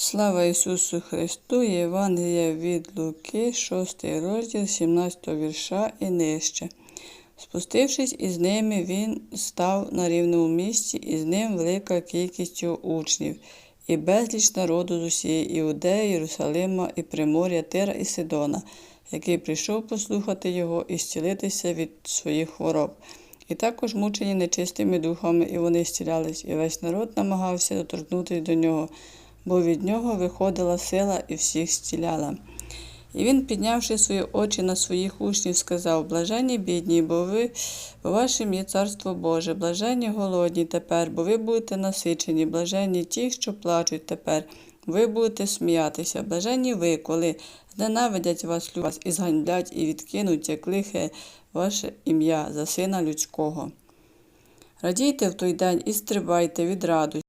Слава Ісусу Христу! Євангелія від Луки, 6 розділ 17 вірша і нижче. Спустившись із ними, він став на рівному місці, і з ним велика кількість учнів, і безліч народу з усієї Іудеї, Єрусалима і Приморя, Тира і Сидона, який прийшов послухати його і зцілитися від своїх хвороб. І також мучені нечистими духами, і вони зцілялись, і весь народ намагався доторкнутися до нього, бо від нього виходила сила і всіх зціляла. І він, піднявши свої очі на своїх учнів, сказав: Блаженні бідні, бо ви вашим є царство Боже, блаженні голодні тепер, бо ви будете насичені, блаженні ті, що плачуть тепер. Ви будете сміятися, блаженні ви, коли зненавидять вас вас і зганьблять, і відкинуть, як лихе ваше ім'я за сина людського. Радійте в той день і стрибайте від радості.